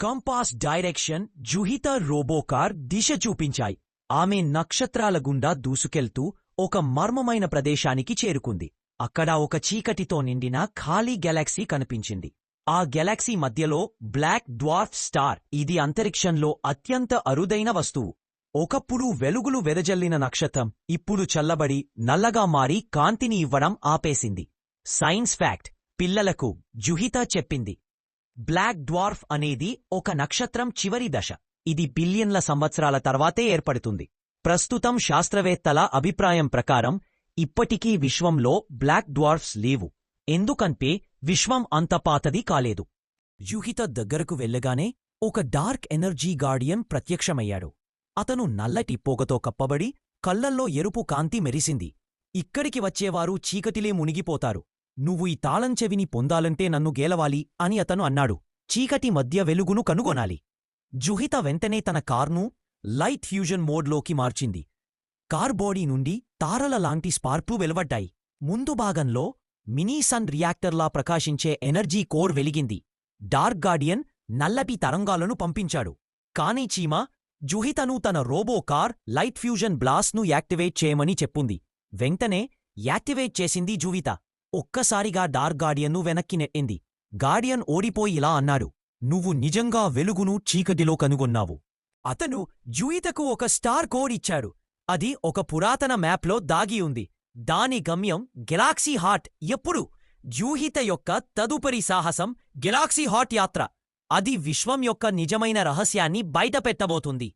Compass direction జుహిత రోబోకార్ దిశ చూపించాయి. ఆమె నక్షత్రాల గుండా దూసుకెళ్తూ ఒక మర్మమైన ప్రదేశానికి చేరుకుంది. అక్కడ ఒక చీకటితో నిండిన ఖాళీ గెలాక్సీ కనిపించింది. ఆ గెలాక్సీ మధ్యలో బ్లాక్ డ్వార్ఫ్ స్టార్ ఇది అంతరిక్షంలో అత్యంత అరుదైన వస్తువు. ఒకప్పుడు వెలుగులు వెదజల్లిన నక్షత్రం ఇప్పుడు చల్లబడి నల్లగా మారి కాంతిని ఇవ్వడం ఆపేసింది. సైన్స్ ఫ్యాక్ట్ పిల్లలకు జుహిత చెప్పింది. బ్లాక్ డ్వార్ఫ్ అనేది ఒక నక్షత్రం చివరి దశ. ఇది బిలియన్ల సంవత్సరాల తర్వాతే ఏర్పడుతుంది. ప్రస్తుతం శాస్త్రవేత్తల అభిప్రాయం ప్రకారం ఇప్పటికీ విశ్వంలో బ్లాక్ డ్వార్ఫ్స్ లేవు. ఎందుకంటే విశ్వం అంత పాతది కాలేదు. యూహిత దగ్గరకు వెళ్ళగానే ఒక డార్క్ ఎనర్జీ గార్డియన్ ప్రత్యక్షమయ్యాడు. అతను నల్లటి పొగతో కప్పబడి కళ్ళల్లో ఎరుపు కాంతి మెరిసింది. ఇక్కడికి వచ్చేవారు చీకటిలే మునిగిపోతారు. నువ్వు ఈ తాళం చెవిని పొందాలంటే నన్ను గేలవాలి అని అతను అన్నాడు. చీకటి మధ్య వెలుగును కనుగొనాలి. జుహిత వెంటనే తన కార్ను లైట్ ఫ్యూజన్ మోడ్లోకి మార్చింది. కార్ బాడీ నుండి తారల లాంటి స్పార్క్లు వెలువడ్డాయి. ముందు భాగంలో మినీ సన్ రియాక్టర్లా ప్రకాశించే ఎనర్జీ కోర్ వెలిగింది. డార్క్ గార్డియన్ నల్లటి తరంగాలను పంపించాడు. కానీ చీమ జుహితను తన రోబో కార్ లైట్ ఫ్యూజన్ బ్లాస్ను యాక్టివేట్ చేయమని చెప్పుంది. వెంటనే యాక్టివేట్ చేసింది జుహిత. ఒక్కసారిగా డార్క్ గార్డియన్ను వెనక్కి నెట్టింది. గార్డియన్ ఓడిపోయి ఇలా అన్నాడు నువ్వు నిజంగా వెలుగును చీకటిలో కనుగొన్నావు. అతను జూయితకు ఒక స్టార్ కోడ్ ఇచ్చాడు. అది ఒక పురాతన మ్యాప్లో దాగి ఉంది. దాని గమ్యం గెలాక్సీ హాట్ ఎప్పుడు? జూహిత యొక్క తదుపరి సాహసం గెలాక్సీ హాట్ యాత్ర. అది విశ్వం యొక్క నిజమైన రహస్యాన్ని బయటపెట్టబోతుంది.